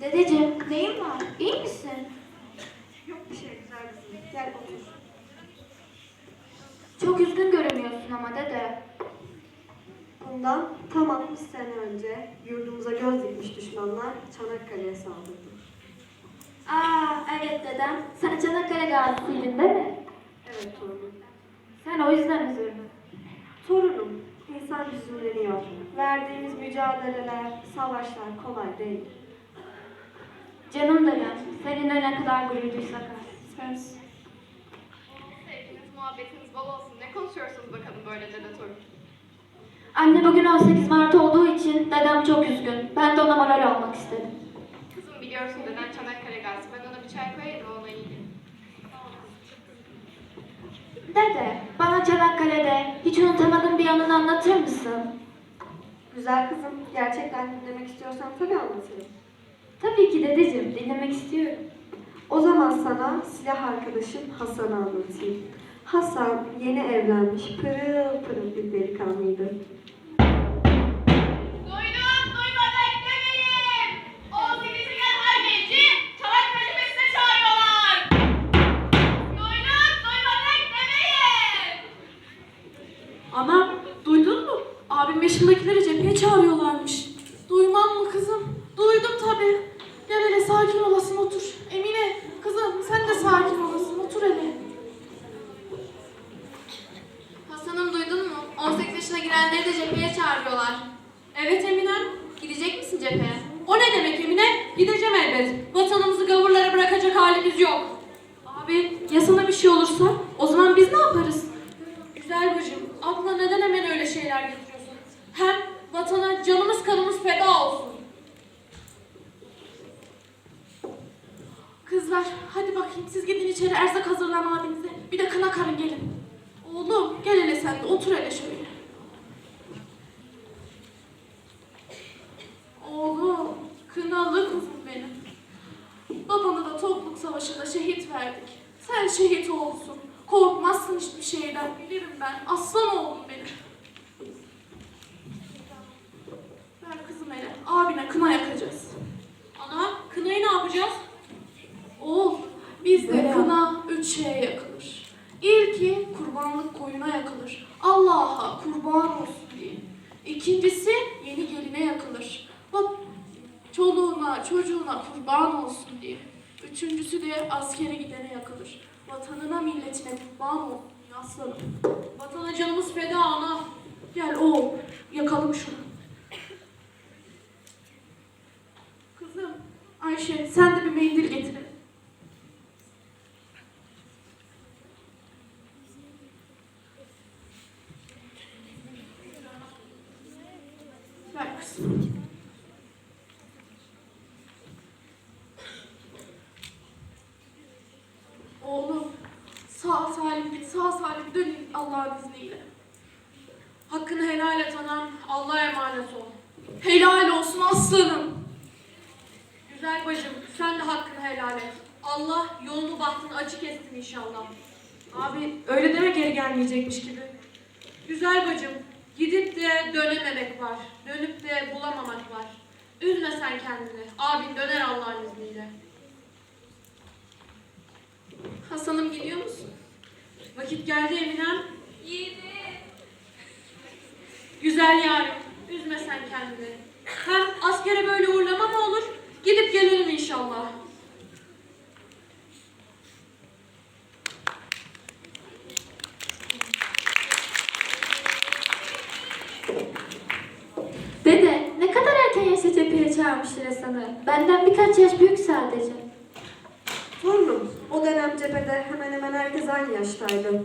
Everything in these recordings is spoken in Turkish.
Dedeciğim neyin var? İyi misin? Yok bir şey güzel kızım. Gel otur. Çok üzgün görünüyorsun ama dede. Bundan tam 60 sene önce yurdumuza göz dikmiş düşmanlar Çanakkale'ye saldırdı. Aa evet dedem. Sen Çanakkale gazisiydin değil mi? Evet torunum. Sen o yüzden üzüldün. Torunum, insan hüzünleniyor. Verdiğimiz mücadeleler, savaşlar kolay değil. Canım dedem. Seninle ne kadar gurur duysak az. Söz. Sevginiz, muhabbetiniz bol olsun. Ne konuşuyorsunuz bakalım böyle dede torun? Anne bugün 18 Mart olduğu için dedem çok üzgün. Ben de ona moral olmak istedim. Kızım biliyorsun deden Çanakkale gazisi. Ben ona bir çay koyayım da ona iyi gelir. Dede, bana Çanakkale'de hiç unutamadığım bir anını anlatır mısın? Güzel kızım, gerçekten dinlemek istiyorsan tabii anlatırım. Tabii ki dedeciğim, dinlemek istiyorum. O zaman sana silah arkadaşım Hasan'ı anlatayım. Hasan yeni evlenmiş pırıl pırıl bir delikanlıydı. Girenleri de cepheye çağırıyorlar. Evet Eminem. Gidecek misin cepheye? O ne demek Emine? Gideceğim elbet. Vatanımızı gavurlara bırakacak halimiz yok. Abi ya sana bir şey olursa o zaman biz ne yaparız? Güzel bacım aklına neden hemen öyle şeyler getiriyorsun? Hem vatana canımız kanımız feda olsun. Kızlar hadi bakayım siz gidin içeri erzak hazırlan abinize. Bir de kına karın gelin. Oğlum gel hele sen de otur hele şöyle. Oğlum, kınalı kuzum benim. Babanı da topluk savaşında şehit verdik. Sen şehit olsun. Korkmazsın hiçbir şeyden. Bilirim ben. Aslan oğlum benim. Ver kızım hele. Abine kına yakacağız. Ana, kınayı ne yapacağız? Oğul, bizde kına üç şeye yakılır. İlki kurbanlık koyuna yakılır. Allah'a kurban olsun diye. İkincisi yeni geline yakılır. Bak çoluğuna çocuğuna kurban olsun diye. Üçüncüsü de askere gidene yakılır. Vatanına milletine olsun diye aslanım. Vatana canımız feda ana. Gel oğul yakalım şunu. Kızım Ayşe sen de bir mendil getir. Ver kızım. Oğlum sağ salim git sağ salim dön Allah'ın izniyle. Hakkını helal et anam. Allah'a emanet ol. Helal olsun aslanım. Güzel bacım sen de hakkını helal et. Allah yolunu bahtını açık etsin inşallah. Abi öyle deme geri gelmeyecekmiş gibi. Güzel bacım gidip de dönememek var. Dönüp de bulamamak var. Üzme sen kendini. Abin döner Allah'ın izniyle. Hasan'ım gidiyor musun? Vakit geldi Eminem. Yiğidim. Güzel yarim. Üzme sen kendini. Hem askere böyle uğurlama mı olur? Gidip gelelim inşallah. Dede, ne kadar erken yaşta cepheye çağırmışlar Hasan'ı. Benden birkaç yaş büyük sadece. Cephede hemen hemen herkes aynı yaştaydı.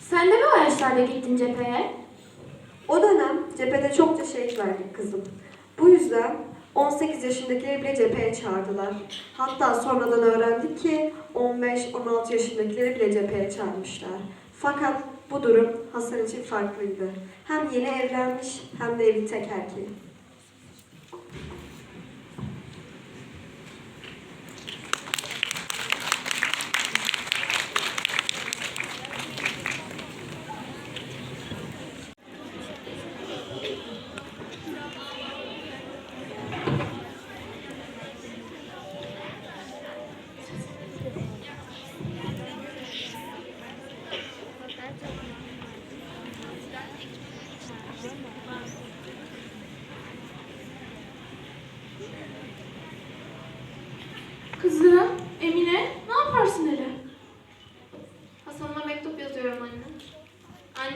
Sen de mi o yaşlarda gittin cepheye? O dönem cephede çokça şehit verdik kızım. Bu yüzden 18 yaşındakileri bile cepheye çağırdılar. Hatta sonradan öğrendik ki 15-16 yaşındakileri bile cepheye çağırmışlar. Fakat bu durum Hasan için farklıydı. Hem yeni evlenmiş hem de evli tek erkeği.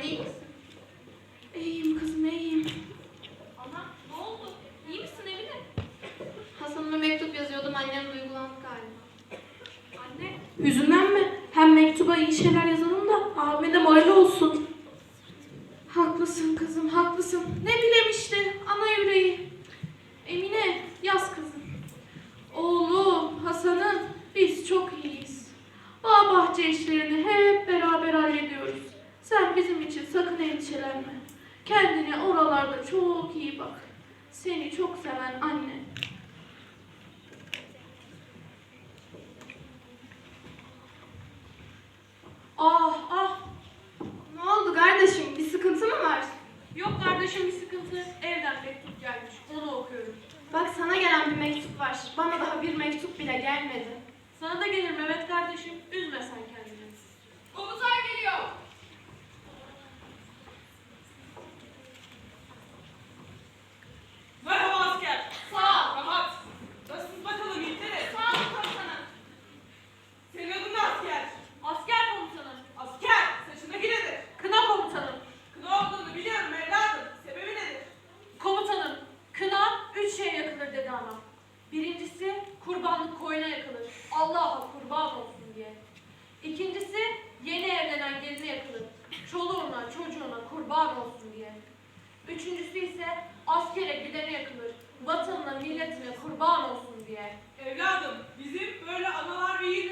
Wendy? Birincisi kurbanlık koyuna yakılır. Allah'a kurban olsun diye. İkincisi yeni evlenen geline yakılır. Çoluğuna çocuğuna kurban olsun diye. Üçüncüsü ise askere gidene yakılır. Vatanına milletine kurban olsun diye. Evladım bizim böyle analar ve yiğit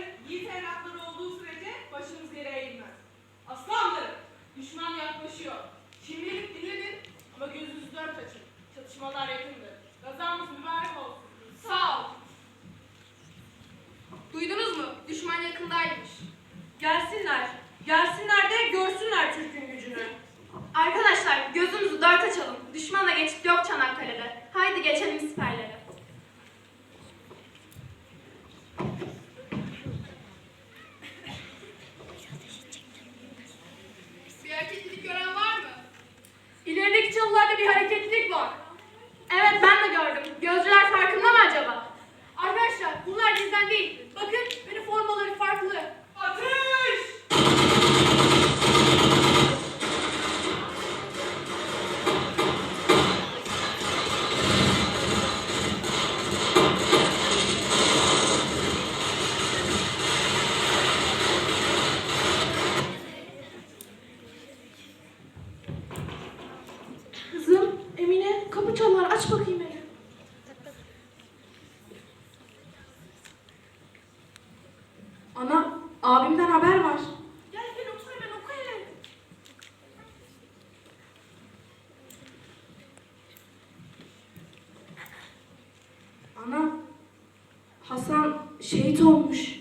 Hasan şehit olmuş.